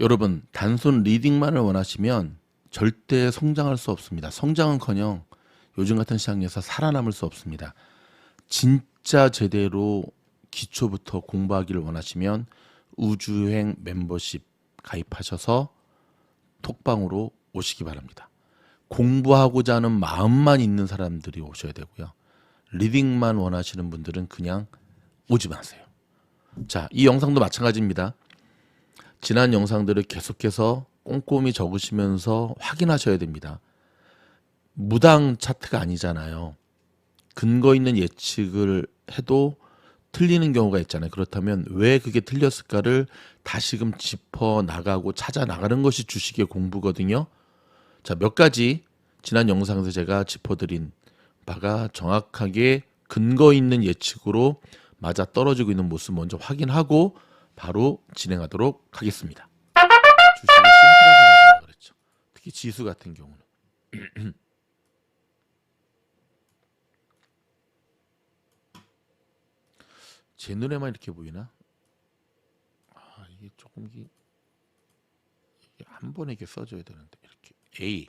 여러분 단순 리딩만을 원하시면 절대 성장할 수 없습니다. 성장은커녕 요즘 같은 시장에서 살아남을 수 없습니다. 진짜 제대로 기초부터 공부하기를 원하시면 우주행 멤버십 가입하셔서 톡방으로 오시기 바랍니다. 공부하고자 하는 마음만 있는 사람들이 오셔야 되고요. 리딩만 원하시는 분들은 그냥 오지 마세요. 자, 이 영상도 마찬가지입니다. 지난 영상들을 계속해서 꼼꼼히 적으시면서 확인하셔야 됩니다. 무당 차트가 아니잖아요. 근거 있는 예측을 해도 틀리는 경우가 있잖아요. 그렇다면 왜 그게 틀렸을까를 다시금 짚어 나가고 찾아 나가는 것이 주식의 공부거든요. 자, 몇 가지 지난 영상에서 제가 짚어드린 바가 정확하게 근거 있는 예측으로 맞아 떨어지고 있는 모습 먼저 확인하고 바로 진행하도록 하겠습니다. 주식을 심플하게 그랬죠. 특히 지수 같은 경우는 제 눈에만 이렇게 보이나? 아 이게 조금 이게, 이게 한 번에 이렇게 써줘야 되는데 이렇게 A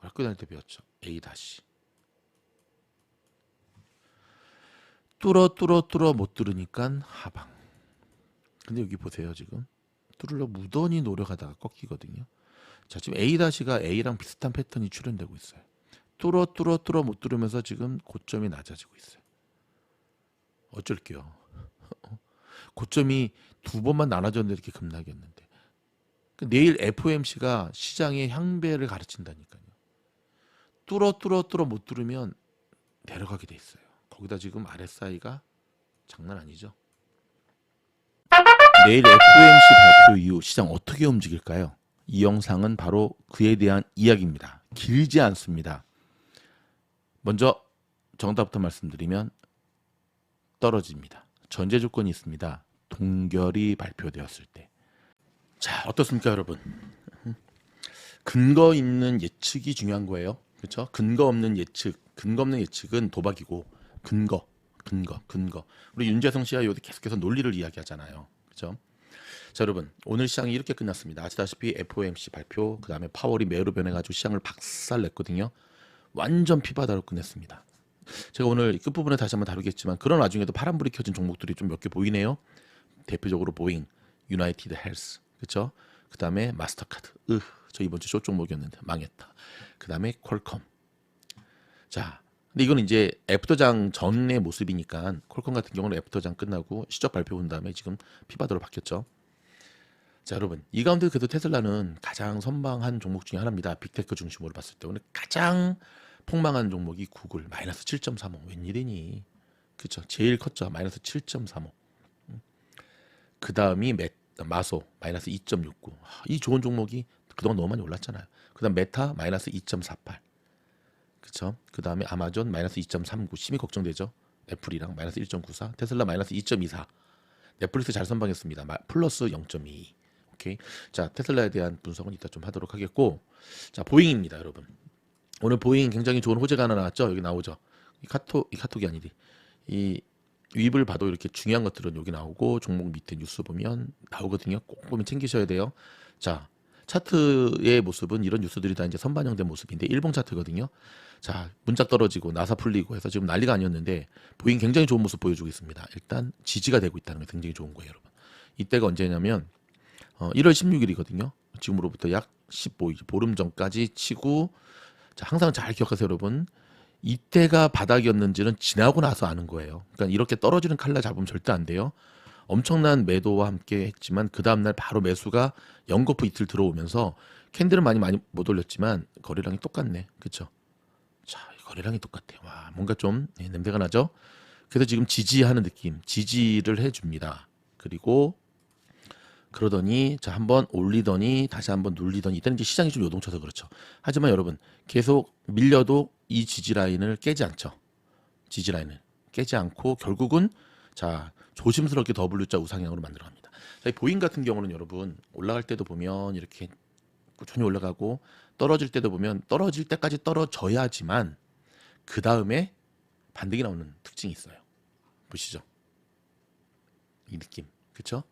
학교 다닐 때 배웠죠. A 다시 뚫어 뚫어 뚫어 못 뚫으니까 하방. 근데 여기 보세요 지금 뚫으려 무던히 노력하다가 꺾이거든요. 자 지금 A 다시가 A랑 비슷한 패턴이 출현되고 있어요. 뚫어 뚫어 뚫어 못 뚫으면서 지금 고점이 낮아지고 있어요. 어쩔게요. 고점이 두 번만 나눠졌는데 이렇게 급락했는데 그 내일 FOMC가 시장의 향배를 가르친다니까요. 뚫어 뚫어 뚫어 못 뚫으면 내려가게 돼 있어요. 거기다 지금 RSI가 장난 아니죠. 내일 FOMC 발표 이후 시장 어떻게 움직일까요? 이 영상은 바로 그에 대한 이야기입니다. 길지 않습니다. 먼저 정답부터 말씀드리면 떨어집니다. 전제 조건이 있습니다. 동결이 발표되었을 때. 자, 어떻습니까, 여러분? 근거 있는 예측이 중요한 거예요. 그렇죠? 근거 없는 예측, 근거 없는 예측은 도박이고 근거, 근거, 근거. 우리 윤재성 씨와 요새 계속해서 논리를 이야기하잖아요. 그렇죠? 자, 여러분, 오늘 시장이 이렇게 끝났습니다. 아시다시피 FOMC 발표, 그 다음에 파월이 매우로 변해가지고 시장을 박살 냈거든요. 완전 피바다로 끝냈습니다. 제가 오늘 끝부분에 다시 한번 다루겠지만 그런 와중에도 파란불이 켜진 종목들이 좀 몇 개 보이네요. 대표적으로 보잉, 유나이티드 헬스, 그렇죠? 그 다음에 마스터카드, 으, 저 이번 주 쇼 종목이었는데 망했다. 그 다음에 퀄컴. 자, 근데 이건 이제 애프터장 전의 모습이니까 퀄컴 같은 경우는 애프터장 끝나고 시적 발표 본 다음에 지금 피바다로 바뀌었죠. 자 여러분 이 가운데 그래도 테슬라는 가장 선방한 종목 중에 하나입니다. 빅테크 중심으로 봤을 때. 오늘 가장 폭망한 종목이 구글 마이너스 7.35 웬일이니? 그쵸? 제일 컸죠. 마이너스 7.35그 다음이 마소 마이너스 2.69이 좋은 종목이 그동안 너무 많이 올랐잖아요. 그 다음 메타 마이너스 2.48 그쵸 그 다음에 아마존 마이너스 2.39 심히 걱정되죠 애플이랑 마이너스 1.94 테슬라 마이너스 2.24 넷플릭스 잘 선방했습니다 마- 플러스 0.22 오케이 자 테슬라에 대한 분석은 이따 좀 하도록 하겠고 자 보잉입니다 여러분 오늘 보잉 굉장히 좋은 호재가 하나 나왔죠. 여기 나오죠. 이 카톡 이 카톡이 아니지. 이 윗을 봐도 이렇게 중요한 것들은 여기 나오고 종목 밑에 뉴스 보면 나오거든요. 꼼꼼히 챙기셔야 돼요. 자 차트의 모습은 이런 뉴스들이 다 이제 선반영된 모습인데 일봉 차트거든요. 자 문짝 떨어지고 나사 풀리고 해서 지금 난리가 아니었는데 보잉 굉장히 좋은 모습 보여주고 있습니다. 일단 지지가 되고 있다는 게 굉장히 좋은 거예요, 여러분. 이때가 언제냐면 어, 1월 16일이거든요. 지금으로부터 약 15일 보름 전까지 치고 자, 항상 잘 기억하세요, 여러분. 이때가 바닥이었는지는 지나고 나서 아는 거예요. 그러니까 이렇게 떨어지는 칼라 잡으면 절대 안 돼요. 엄청난 매도와 함께 했지만 그 다음날 바로 매수가 연거푸 이틀 들어오면서 캔들은 많이 많이 못 올렸지만 거래량이 똑같네. 그렇죠? 자, 거래량이 똑같아요. 와, 뭔가 좀 네, 냄새가 나죠? 그래서 지금 지지하는 느낌, 지지를 해줍니다. 그리고 그러더니 자 한번 올리더니 다시 한번 눌리더니 이때는 이제 시장이 좀 요동쳐서 그렇죠. 하지만 여러분 계속 밀려도 이 지지 라인을 깨지 않죠. 지지 라인을 깨지 않고 결국은 자 조심스럽게 W자 우상향으로 만들어갑니다. 보잉 같은 경우는 여러분 올라갈 때도 보면 이렇게 꾸준히 올라가고 떨어질 때도 보면 떨어질 때까지 떨어져야지만 그 다음에 반등이 나오는 특징이 있어요. 보시죠. 이 느낌, 그렇죠?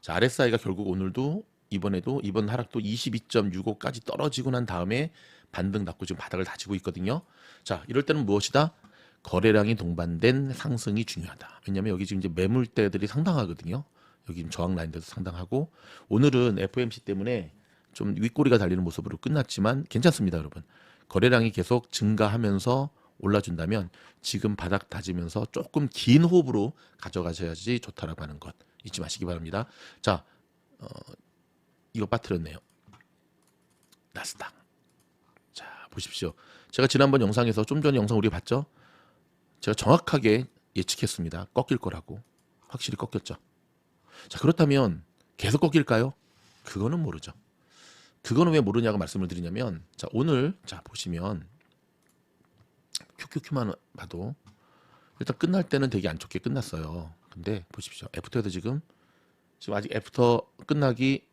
자, RSI가 결국 오늘도 이번에도 이번 하락도 22.65까지 떨어지고 난 다음에 반등 받고 지금 바닥을 다지고 있거든요. 자, 이럴 때는 무엇이다? 거래량이 동반된 상승이 중요하다. 왜냐하면 여기 지금 이제 매물대들이 상당하거든요. 여기 지금 저항 라인들도 상당하고 오늘은 FOMC 때문에 좀 윗꼬리가 달리는 모습으로 끝났지만 괜찮습니다, 여러분. 거래량이 계속 증가하면서 올라준다면 지금 바닥 다지면서 조금 긴 호흡으로 가져가셔야지 좋다라고 하는 것 잊지 마시기 바랍니다. 자, 어, 이거 빠뜨렸네요. 나스닥. 자, 보십시오. 제가 지난번 영상에서 좀 전에 영상 우리 봤죠? 제가 정확하게 예측했습니다. 꺾일 거라고. 확실히 꺾였죠. 자, 그렇다면 계속 꺾일까요? 그거는 모르죠. 그거는 왜 모르냐고 말씀을 드리냐면 자, 오늘 자, 보시면 QQQ만 봐도 일단 끝날 때는 되게 안 좋게 끝났어요. 근데 보십시오. 애프터에도 지금 지금 아직 애프터 끝나기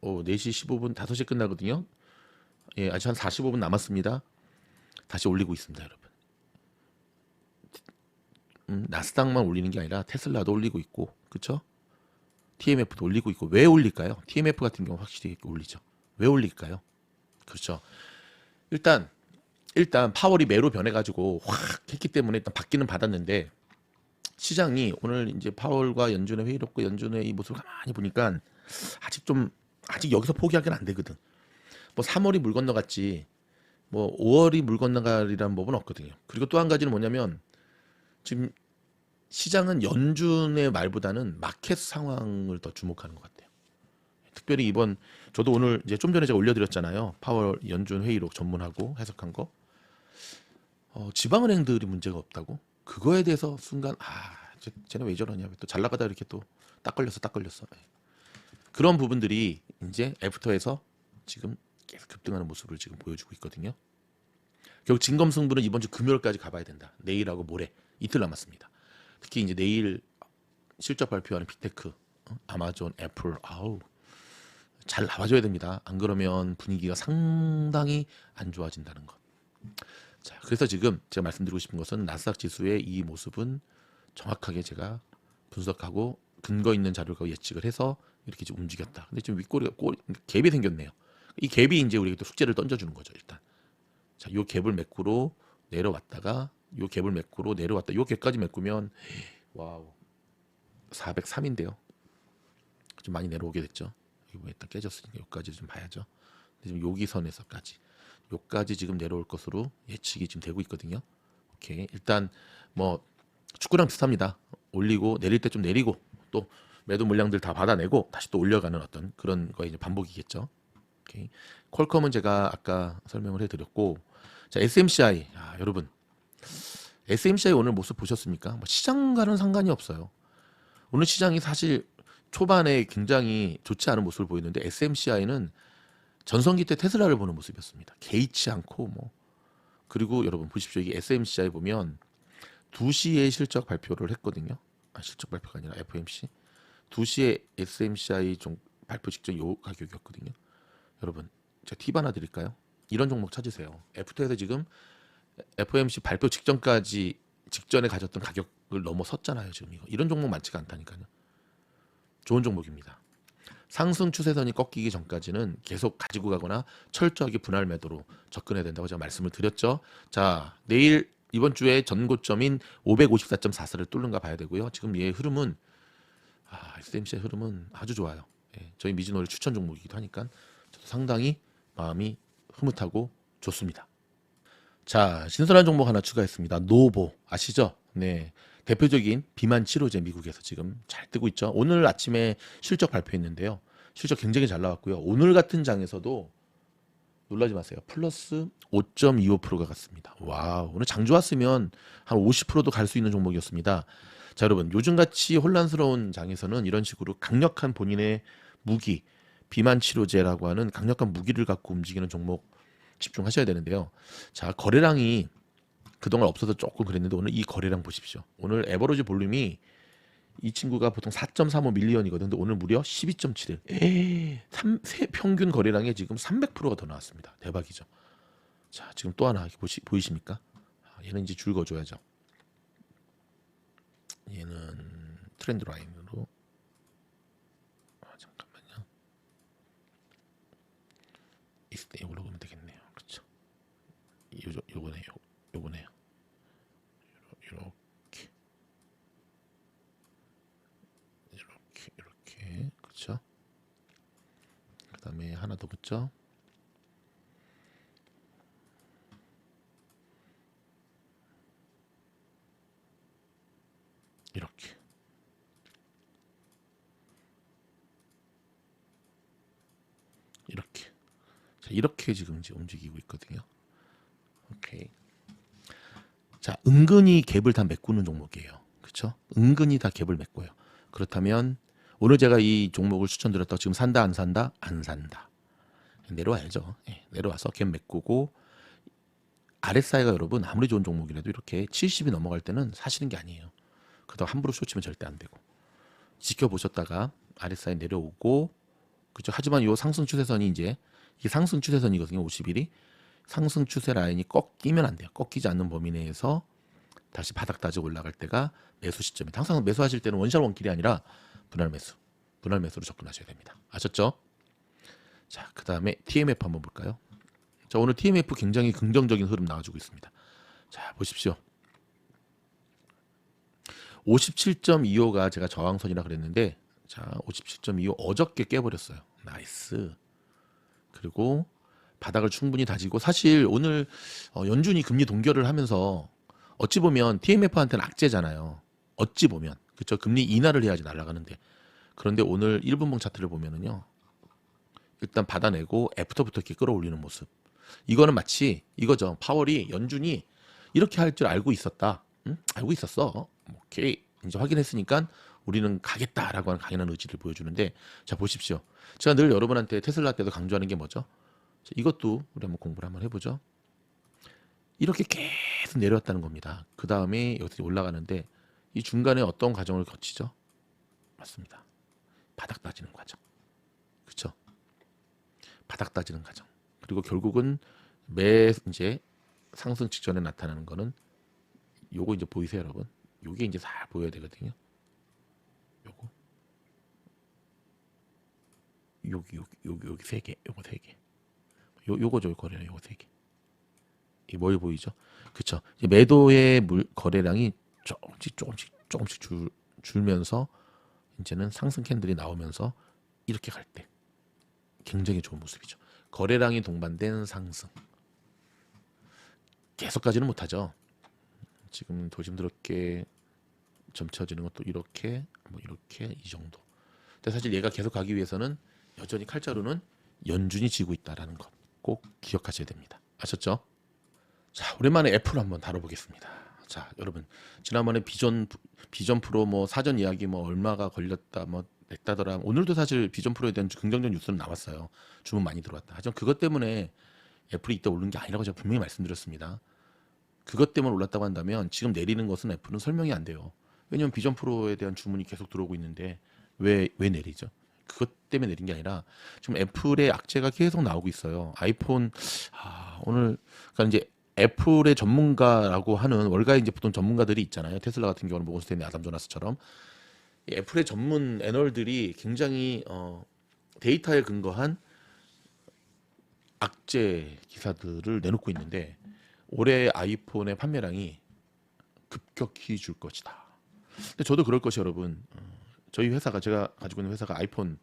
어, 4시 15분 5시 끝나거든요. 예, 아직 한 45분 남았습니다. 다시 올리고 있습니다, 여러분. 음, 나스닥만 올리는 게 아니라 테슬라도 올리고 있고, 그렇죠? TMF도 올리고 있고 왜 올릴까요? TMF 같은 경우 확실히 올리죠. 왜 올릴까요? 그렇죠. 일단 일단 파월이 매로 변해가지고 확 했기 때문에 일단 받기는 받았는데 시장이 오늘 이제 파월과 연준의 회의록과 연준의 이 모습을 가만히 보니까 아직 좀 아직 여기서 포기하기는 안 되거든. 뭐 3월이 물 건너갔지 뭐 5월이 물 건너가리라는 법은 없거든요. 그리고 또 한 가지는 뭐냐면 지금 시장은 연준의 말보다는 마켓 상황을 더 주목하는 것 같아요. 특별히 이번 저도 오늘 이제 좀 전에 제가 올려드렸잖아요. 파월 연준 회의록 전문하고 해석한 거. 어, 지방은행들이 문제가 없다고 그거에 대해서 순간 아 쟤- 쟤네 왜 저러냐 또 잘 나가다 이렇게 또 딱 걸렸어 딱 걸렸어 예. 그런 부분들이 이제 애프터에서 지금 계속 급등하는 모습을 지금 보여주고 있거든요. 결국 진검승부는 이번 주 금요일까지 가봐야 된다. 내일하고 모레 이틀 남았습니다. 특히 이제 내일 실적 발표하는 빅테크, 어? 아마존, 애플, 아우 잘 나와줘야 됩니다. 안 그러면 분위기가 상당히 안 좋아진다는 것. 자, 그래서 지금 제가 말씀드리고 싶은 것은 나스닥 지수의 이 모습은 정확하게 제가 분석하고 근거 있는 자료가 예측을 해서 이렇게 좀 움직였다. 근데 지금 윗꼬리가 꼬리, 갭이 생겼네요. 이 갭이 이제 우리에게 또 숙제를 던져주는 거죠, 일단. 자, 요 갭을 메꾸로 내려왔다가 요 갭을 메꾸로 내려왔다. 요 갭까지 메꾸면 와우. 403인데요. 좀 많이 내려오게 됐죠. 이거 일단 깨졌으니까 요까지 좀 봐야죠. 지금 여기 선에서까지 요까지 지금 내려올 것으로 예측이 지금 되고 있거든요. 오케이. 일단 뭐 축구랑 비슷합니다. 올리고 내릴 때 좀 내리고 또 매도 물량들 다 받아내고 다시 또 올려가는 어떤 그런 거의 이제 반복이겠죠. 오케이. 퀄컴은 제가 아까 설명을 해드렸고 자 SMCI 아, 여러분 SMCI 오늘 모습 보셨습니까? 뭐 시장과는 상관이 없어요. 오늘 시장이 사실 초반에 굉장히 좋지 않은 모습을 보였는데 SMCI는 전성기 때 테슬라를 보는 모습이었습니다. 개의치 않고 뭐 그리고 여러분 보십시오. 이게 SMCI 보면 2시에 실적 발표를 했거든요. 아, 실적 발표가 아니라 FOMC. 2시에 SMCI 좀 발표 직전 요 가격이었거든요. 여러분, 제가 팁 하나 드릴까요? 이런 종목 찾으세요. 애프터에서 지금 FOMC 발표 직전까지 직전에 가졌던 가격을 넘어섰잖아요. 지금 이거 이런 종목 많지가 않다니까요. 좋은 종목입니다. 상승 추세선이 꺾이기 전까지는 계속 가지고 가거나 철저하게 분할 매도로 접근해야 된다고 제가 말씀을 드렸죠. 자, 내일 이번 주에 전고점인 554.44를 뚫는가 봐야 되고요. 지금 얘의 흐름은 아, SMC의 흐름은 아주 좋아요. 예, 저희 미즈노를 추천 종목이기도 하니까 저도 상당히 마음이 흐뭇하고 좋습니다. 자, 신선한 종목 하나 추가했습니다. 노보 아시죠? 네. 대표적인 비만 치료제 미국에서 지금 잘 뜨고 있죠. 오늘 아침에 실적 발표했는데요. 실적 굉장히 잘 나왔고요. 오늘 같은 장에서도 놀라지 마세요. 플러스 5.25%가 갔습니다. 와, 오늘 장 좋았으면 한 50%도 갈 수 있는 종목이었습니다. 자, 여러분, 요즘같이 혼란스러운 장에서는 이런 식으로 강력한 본인의 무기, 비만 치료제라고 하는 강력한 무기를 갖고 움직이는 종목 집중하셔야 되는데요. 자, 거래량이 그동안 없어서 조금 그랬는데 오늘 이 거래량 보십시오. 오늘 에버로지 볼륨이 이 친구가 보통 4.35 밀리언이거든요. 근데 오늘 무려 12.71. 3, 세 평균 거래량에 지금 300%가 더 나왔습니다. 대박이죠. 자, 지금 또 하나 보시, 보이십니까? 아, 얘는 이제 줄 거줘야죠. 얘는 트렌드 라인으로 아, 잠깐만요. 그렇죠. 요 요거네요. 요거네요. 요렇게 이렇게 이렇게 그렇죠. 그다음에 하나 더 붙죠. 이렇게 이렇게 자, 이렇게 지금 이제 움직이고 있거든요. 오케이. 자, 은근히 갭을 다 메꾸는 종목이에요. 그렇죠? 은근히 다 갭을 메꿔요. 그렇다면 오늘 제가 이 종목을 추천드렸다. 지금 산다 안 산다? 안 산다. 내려와야죠. 예, 내려와서 갭 메꾸고 RSI가 여러분 아무리 좋은 종목이라도 이렇게 70이 넘어갈 때는 사시는 게 아니에요. 그렇다고 함부로 쏘치면 절대 안 되고 지켜보셨다가 RSI 내려오고 그죠. 하지만 이 상승 추세선이 이제 이 상승 추세선이거든요. 50일이 상승 추세 라인이 꺾이면 안 돼요. 꺾이지 않는 범위 내에서 다시 바닥 따지 올라갈 때가 매수 시점이다. 항상 매수하실 때는 원샷 원킬이 아니라 분할 매수, 분할 매수로 접근하셔야 됩니다. 아셨죠? 자, 그 다음에 TMF 한번 볼까요? 자, 오늘 TMF 굉장히 긍정적인 흐름 나와주고 있습니다. 자, 보십시오. 57.25가 제가 저항선이라 그랬는데 자 57.25 어저께 깨버렸어요. 나이스. 그리고 바닥을 충분히 다지고 사실 오늘 어, 연준이 금리 동결을 하면서 어찌 보면 TMF한테는 악재잖아요. 어찌 보면. 그쵸? 금리 인하를 해야지 날아가는데. 그런데 오늘 1분봉 차트를 보면은요 일단 받아내고 애프터부터 이렇게 끌어올리는 모습. 이거는 마치 이거죠. 파월이 연준이 이렇게 할 줄 알고 있었다. 응? 알고 있었어. 오케이. 이제 확인했으니까 우리는 가겠다라고 하는 강인한 의지를 보여주는데 자 보십시오. 제가 늘 여러분한테 테슬라 때도 강조하는 게 뭐죠? 자, 이것도 우리 한번 공부를 한번 해보죠. 이렇게 계속 내려왔다는 겁니다. 그 다음에 여기서 올라가는데 이 중간에 어떤 과정을 거치죠? 맞습니다. 바닥 따지는 과정. 그렇죠 바닥 따지는 과정. 그리고 결국은 매 이제 상승 직전에 나타나는 거는 요거 이제 보이세요 여러분? 요게 이제 잘 보여야 되거든요. 요거. 여기 여기 여기 여기 세 개, 요거 세 개. 요 요거죠 거래량 요거 세 개. 이뭘 보이죠? 그쵸? 매도의 물 거래량이 조금씩 조금씩 조금씩 줄 줄면서 이제는 상승 캔들이 나오면서 이렇게 갈 때 굉장히 좋은 모습이죠. 거래량이 동반된 상승. 계속 가지는 못하죠. 지금 도심스럽게 점쳐지는 것도 이렇게 뭐 이렇게 이 정도. 근데 사실 얘가 계속 가기 위해서는 여전히 칼자루는 연준이 지고 있다라는 것 꼭 기억하셔야 됩니다. 아셨죠? 자, 오랜만에 애플 한번 다뤄보겠습니다. 자, 여러분 지난번에 비전 비전 프로 뭐 사전 이야기 뭐 얼마가 걸렸다 뭐 냈다더라. 오늘도 사실 비전 프로에 대한 긍정적 뉴스는 나왔어요. 주문 많이 들어왔다. 하지만 그것 때문에 애플이 이때 오른 게 아니라고 제가 분명히 말씀드렸습니다. 그것 때문에 올랐다고 한다면 지금 내리는 것은 애플은 설명이 안 돼요. 왜냐면 비전 프로에 대한 주문이 계속 들어오고 있는데 왜 왜 내리죠? 그것 때문에 내린 게 아니라 지금 애플의 악재가 계속 나오고 있어요. 아이폰 아, 오늘 그러니까 이제 애플의 전문가라고 하는 월가에 이제 보통 전문가들이 있잖아요. 테슬라 같은 경우는 모건 스탠리 아담 조나스처럼 이 애플의 전문 애널들이 굉장히 어, 데이터에 근거한 악재 기사들을 내놓고 있는데 올해 아이폰의 판매량이 급격히 줄 것이다. 근데 저도 그럴 것이 여러분. 어, 저희 회사가 제가 가지고 있는 회사가 아이폰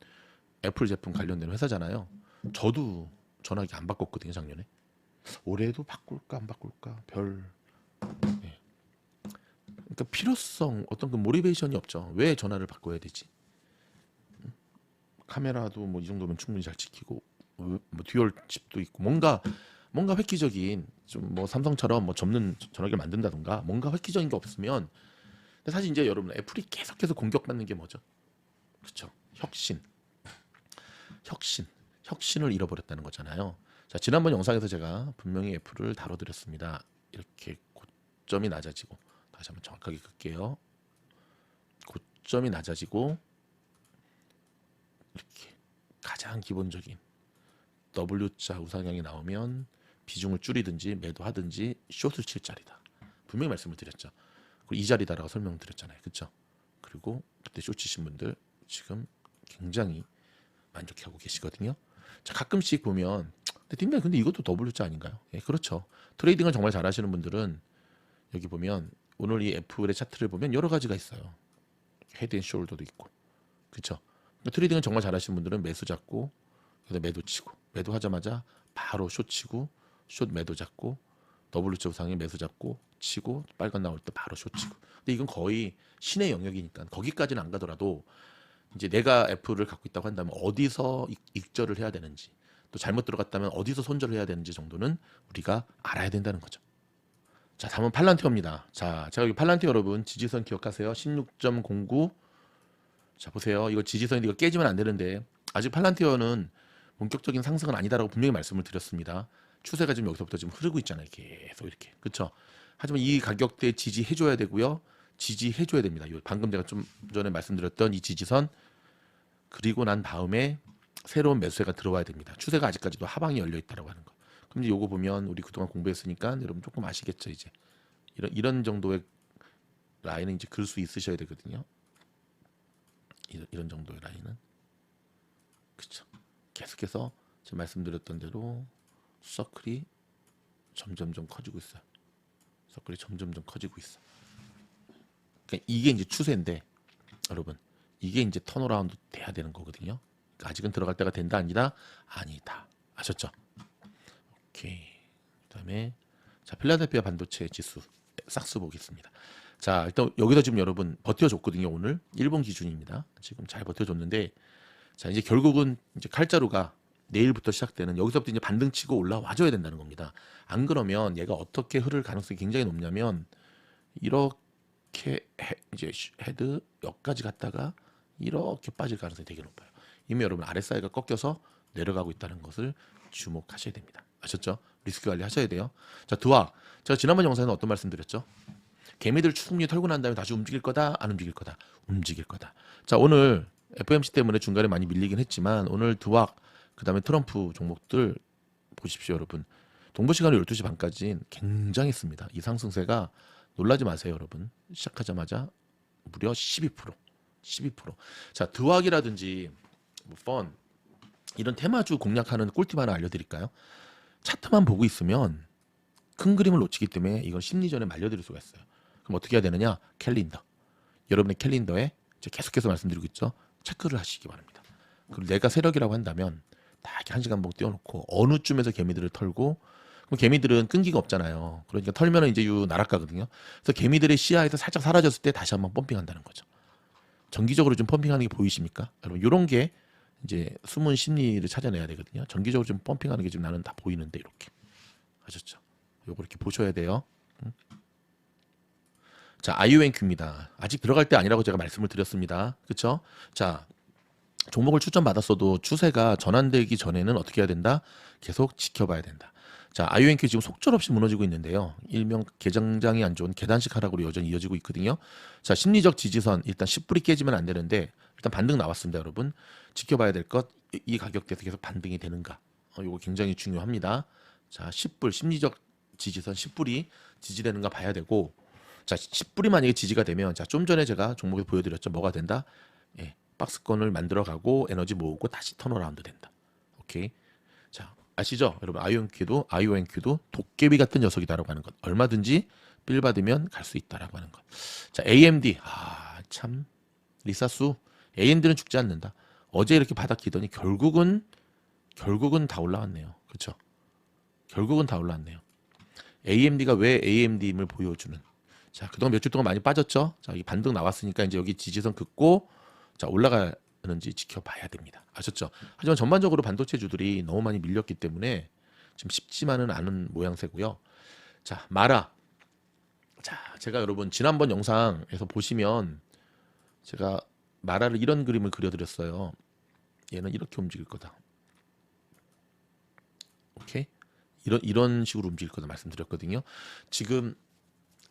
애플 제품 관련된 회사잖아요. 저도 전화기 안 바꿨거든요 작년에. 올해도 바꿀까 안 바꿀까 별. 예. 그러니까 필요성 어떤 그 모리베이션이 없죠. 왜 전화를 바꿔야 되지? 음? 카메라도 뭐 이 정도면 충분히 잘 찍히고 뭐 듀얼 칩도 있고 뭔가 뭔가 획기적인 좀 뭐 삼성처럼 뭐 접는 전화기를 만든다던가 뭔가 획기적인 게 없으면 사실 이제 여러분 애플이 계속해서 공격받는 게 뭐죠? 그렇죠. 혁신. 혁신. 혁신을 잃어버렸다는 거잖아요. 자, 지난번 영상에서 제가 분명히 애플을 다뤄드렸습니다. 이렇게 고점이 낮아지고 다시 한번 정확하게 끌게요. 고점이 낮아지고 이렇게 가장 기본적인 W자 우상향이 나오면 비중을 줄이든지 매도하든지 숏을 칠 자리다. 분명히 말씀을 드렸죠. 이 자리다라고 설명드렸잖아요. 그렇죠? 그리고 그때 쇼 치신 분들 지금 굉장히 만족해하고 계시거든요. 자, 가끔씩 보면 팀장 근데 이것도 W자 아닌가요? 예, 그렇죠. 트레이딩을 정말 잘하시는 분들은 여기 보면 오늘 이 F의 차트를 보면 여러 가지가 있어요. 헤드앤숄더도 있고, 그렇죠. 트레이딩을 정말 잘하시는 분들은 매수 잡고 그래서 매도 치고 매도 하자마자 바로 숏 치고 숏 매도 잡고 더블루자 우상에 매수 잡고 치고 빨간 나올 때 바로 숏 치고. 근데 이건 거의 신의 영역이니까 거기까지는 안 가더라도 이제 내가 F를 갖고 있다고 한다면 어디서 익- 익절을 해야 되는지 또 잘못 들어갔다면 어디서 손절을 해야 되는지 정도는 우리가 알아야 된다는 거죠. 자, 다음은 팔란티어입니다. 자, 제가 여기 팔란티어 여러분 지지선 기억하세요? 16.09. 자, 보세요. 이거 지지선인데 이거 깨지면 안 되는데 아직 팔란티어는 본격적인 상승은 아니다라고 분명히 말씀을 드렸습니다. 추세가 지금 여기서부터 지금 흐르고 있잖아요. 계속 이렇게. 그렇죠? 하지만 이 가격대에 지지해 줘야 되고요. 지지해 줘야 됩니다. 요 방금 제가 좀 전에 말씀드렸던 이 지지선 그리고 난 다음에 새로운 매수세가 들어와야 됩니다. 추세가 아직까지도 하방이 열려 있다라고 하는 거. 그럼 이제 요거 보면 우리 그동안 공부했으니까 여러분 조금 아시겠죠, 이제. 이런 이런 정도의 라인은 이제 글 수 있으셔야 되거든요. 이런, 이런 정도의 라인은 그렇죠. 계속해서 제가 말씀드렸던 대로 서클이 점점점 커지고 있어요. 서클이 점점점 커지고 있어. 그러니까 이게 이제 추세인데 여러분 이게 이제 턴어라운드 돼야 되는 거거든요. 그러니까 아직은 들어갈 때가 된다 아니다 아니다 아셨죠? 오케이. 그다음에 자 필라델피아 반도체 지수 싹스 보겠습니다. 자 일단 여기서 지금 여러분 버텨줬거든요 오늘 일본 기준입니다. 지금 잘 버텨줬는데 자 이제 결국은 이제 칼자루가 내일부터 시작되는 여기서부터 이제 반등 치고 올라와줘야 된다는 겁니다. 안 그러면 얘가 어떻게 흐를 가능성이 굉장히 높냐면 이렇게 해, 이제 슈- 헤드 여기까지 갔다가 이렇게 빠질 가능성이 되게 높아요. 이미 여러분 RSI가 꺾여서 내려가고 있다는 것을 주목하셔야 됩니다. 아셨죠? 리스크 관리 하셔야 돼요. 자, 드와 제가 지난번 영상에는 어떤 말씀 드렸죠? 개미들 충분히 털고 난 다음에 다시 움직일 거다, 안 움직일 거다, 움직일 거다. 자, 오늘 FMC 때문에 중간에 많이 밀리긴 했지만 오늘 드왁 그다음에 트럼프 종목들 보십시오, 여러분. 동부 시간으로 12시 반까지 굉장했습니다. 이 상승세가 놀라지 마세요, 여러분. 시작하자마자 무려 12%, 12%. 자, 드왁이라든지 뭐 펀, 이런 테마주 공략하는 꿀팁 하나 알려드릴까요? 차트만 보고 있으면 큰 그림을 놓치기 때문에 이건 심리전에 말려드릴 수가 있어요. 그럼 어떻게 해야 되느냐? 캘린더. 여러분의 캘린더에 계속해서 말씀드리고 있죠. 체크를 하시기 바랍니다. 그리고 내가 세력이라고 한다면 다 이렇게 한 시간 보고 띄워놓고 어느 쯤에서 개미들을 털고 그럼 개미들은 끈기가 없잖아요. 그러니까 털면은 이제 유 날아가거든요. 그래서 개미들의 시야에서 살짝 사라졌을 때 다시 한번 펌핑한다는 거죠. 정기적으로 좀 펌핑하는 게 보이십니까? 여러분 이런 게 이제 숨은 심리를 찾아내야 되거든요. 정기적으로 좀 펌핑하는 게 지금 나는 다 보이는데 이렇게 아셨죠? 요거 이렇게 보셔야 돼요. 응? 자, IUNQ입니다. 아직 들어갈 때 아니라고 제가 말씀을 드렸습니다. 그렇죠? 자, 종목을 추천 받았어도 추세가 전환되기 전에는 어떻게 해야 된다? 계속 지켜봐야 된다. 자, IUNQ 지금 속절없이 무너지고 있는데요. 일명 개장장이 안 좋은 계단식 하락으로 여전히 이어지고 있거든요. 자, 심리적 지지선 일단 10불이 깨지면 안 되는데 일단 반등 나왔습니다, 여러분. 지켜봐야 될 것 이 가격대에서 계속 반등이 되는가? 어, 이거 굉장히 중요합니다. 자, 10불 심리적 지지선 10불이 지지되는가 봐야 되고 자, 10불이 만약에 지지가 되면 자, 좀 전에 제가 종목에 보여드렸죠. 뭐가 된다? 예, 박스권을 만들어가고 에너지 모으고 다시 턴어라운드 된다. 오케이. 자, 아시죠? 여러분 IONQ도 IONQ도 도깨비 같은 녀석이다라고 하는 것. 얼마든지 빌 받으면 갈 수 있다라고 하는 것. 자, AMD 아, 참 리사수 AMD는 죽지 않는다. 어제 이렇게 바닥 기더니 결국은 결국은 다 올라왔네요. 그렇죠? 결국은 다 올라왔네요. AMD가 왜 AMD임을 보여주는. 자, 그동안 몇 주 동안 많이 빠졌죠? 자, 이 반등 나왔으니까 이제 여기 지지선 긋고 자, 올라가는지 지켜봐야 됩니다. 아셨죠? 하지만 전반적으로 반도체주들이 너무 많이 밀렸기 때문에 지금 쉽지만은 않은 모양새고요. 자, 마라. 자, 제가 여러분 지난번 영상에서 보시면 제가 마라를 이런 그림을 그려드렸어요. 얘는 이렇게 움직일 거다. 오케이? 이런 이런 식으로 움직일 거다 말씀드렸거든요. 지금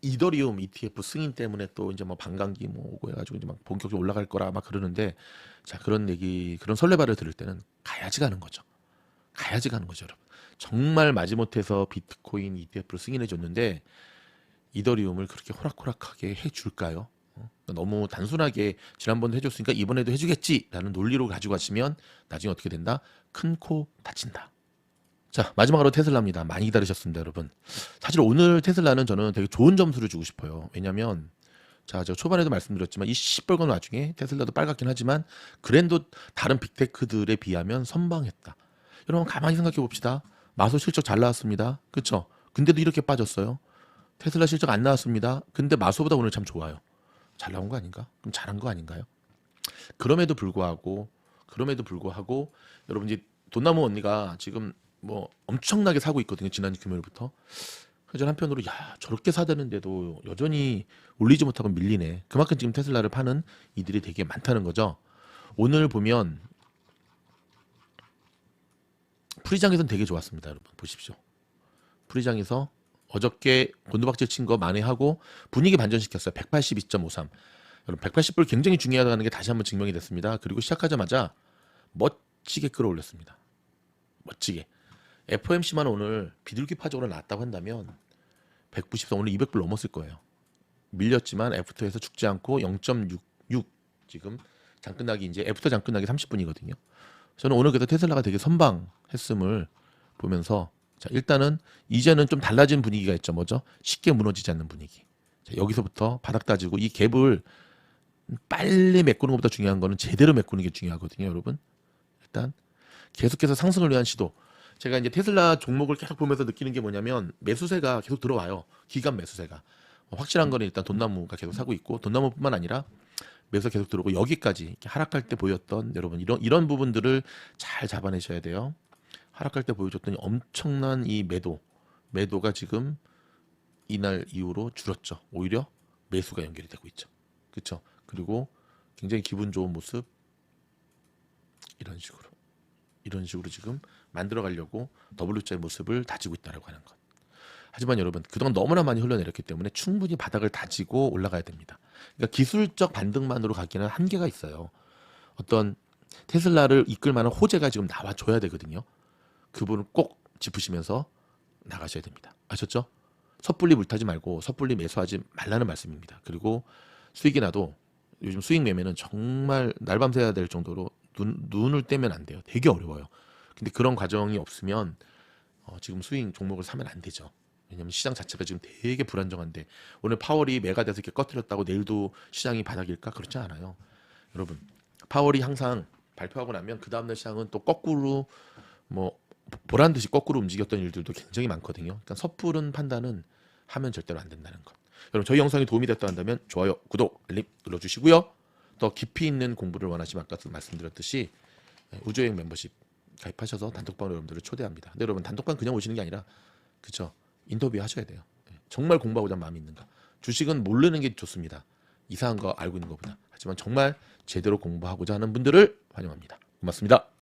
이더리움 ETF 승인 때문에 또 이제 뭐 반감기 뭐 오고 해가지고 이제 막 본격적으로 올라갈 거라 막 그러는데 자 그런 얘기 그런 설레발을 들을 때는 가야지 가는 거죠. 가야지 가는 거죠, 여러분. 정말 마지못해서 비트코인 ETF를 승인해 줬는데 이더리움을 그렇게 호락호락하게 해줄까요? 어? 너무 단순하게 지난번도 해줬으니까 이번에도 해주겠지라는 논리로 가지고 가시면 나중에 어떻게 된다? 큰 코 다친다. 자 마지막으로 테슬라입니다. 많이 기다리셨습니다, 여러분. 사실 오늘 테슬라는 저는 되게 좋은 점수를 주고 싶어요. 왜냐하면 자, 저 초반에도 말씀드렸지만 이 시뻘건 와중에 테슬라도 빨갛긴 하지만 그랜도 다른 빅테크들에 비하면 선방했다. 여러분 가만히 생각해 봅시다. 마소 실적 잘 나왔습니다. 그렇죠? 근데도 이렇게 빠졌어요. 테슬라 실적 안 나왔습니다. 근데 마소보다 오늘 참 좋아요. 잘 나온 거 아닌가? 그럼 잘한 거 아닌가요? 그럼에도 불구하고 그럼에도 불구하고 여러분 이제 돈나무 언니가 지금 뭐 엄청나게 사고 있거든요. 지난 금요일부터. 저는 한편으로 야 저렇게 사대는데도 여전히 올리지 못하고 밀리네. 그만큼 지금 테슬라를 파는 이들이 되게 많다는 거죠. 오늘 보면 프리장에서는 되게 좋았습니다, 여러분. 보십시오. 프리장에서 어저께 곤두박질 친 거 만회하고 분위기 반전시켰어요. 182.53. 여러분 180불 굉장히 중요하다는 게 다시 한번 증명이 됐습니다. 그리고 시작하자마자 멋지게 끌어올렸습니다. 멋지게. FOMC만 오늘 비둘기 파적으로 나왔다고 한다면 194 오늘 200불 넘었을 거예요. 밀렸지만 애프터에서 죽지 않고 0.66 지금 장 끝나기 이제 애프터 장 끝나기 30분이거든요. 저는 오늘 그래도 테슬라가 되게 선방했음을 보면서 자 일단은 이제는 좀 달라진 분위기가 있죠. 뭐죠? 쉽게 무너지지 않는 분위기. 자, 여기서부터 바닥 따지고 이 갭을 빨리 메꾸는 것보다 중요한 거는 제대로 메꾸는 게 중요하거든요, 여러분. 일단 계속해서 상승을 위한 시도. 제가 이제 테슬라 종목을 계속 보면서 느끼는 게 뭐냐면 매수세가 계속 들어와요. 기간 매수세가. 어, 확실한 거는 일단 돈나무가 계속 사고 있고 돈나무뿐만 아니라 매수가 계속 들어오고 여기까지 이렇게 하락할 때 보였던 여러분 이런 이런 부분들을 잘 잡아내셔야 돼요. 하락할 때 보여줬더니 엄청난 이 매도 매도가 지금 이날 이후로 줄었죠. 오히려 매수가 연결이 되고 있죠. 그렇죠. 그리고 굉장히 기분 좋은 모습 이런 식으로 이런 식으로 지금 만들어 가려고 W자의 모습을 다지고 있다라고 하는 것. 하지만 여러분 그동안 너무나 많이 흘러내렸기 때문에 충분히 바닥을 다지고 올라가야 됩니다. 그러니까 기술적 반등만으로 가기는 한계가 있어요. 어떤 테슬라를 이끌 만한 호재가 지금 나와줘야 되거든요. 그분을 꼭 짚으시면서 나가셔야 됩니다. 아셨죠? 섣불리 물타지 말고 섣불리 매수하지 말라는 말씀입니다. 그리고 수익이 나도 요즘 수익 매매는 정말 날밤 새야 될 정도로 눈, 눈을 떼면 안 돼요. 되게 어려워요. 근데 그런 과정이 없으면 어, 지금 수익 종목을 사면 안 되죠. 왜냐면 시장 자체가 지금 되게 불안정한데 오늘 파월이 매가 돼서 이렇게 꺼뜨렸다고 내일도 시장이 바닥일까? 그렇지 않아요. 여러분 파월이 항상 발표하고 나면 그 다음날 시장은 또 거꾸로 뭐 보란 듯이 거꾸로 움직였던 일들도 굉장히 많거든요. 그러니까 섣부른 판단은 하면 절대로 안 된다는 것. 여러분 저희 영상이 도움이 됐다 한다면 좋아요, 구독, 알림 눌러주시고요. 더 깊이 있는 공부를 원하시면 아까도 말씀드렸듯이 우주여행 멤버십 가입하셔서 단톡방으로 여러분들을 초대합니다. 근데 여러분 단톡방 그냥 오시는 게 아니라 그쵸 인터뷰 하셔야 돼요. 예, 정말 공부하고자 마음이 있는가. 주식은 모르는 게 좋습니다. 이상한 거 알고 있는 것보다. 하지만 정말 제대로 공부하고자 하는 분들을 환영합니다. 고맙습니다.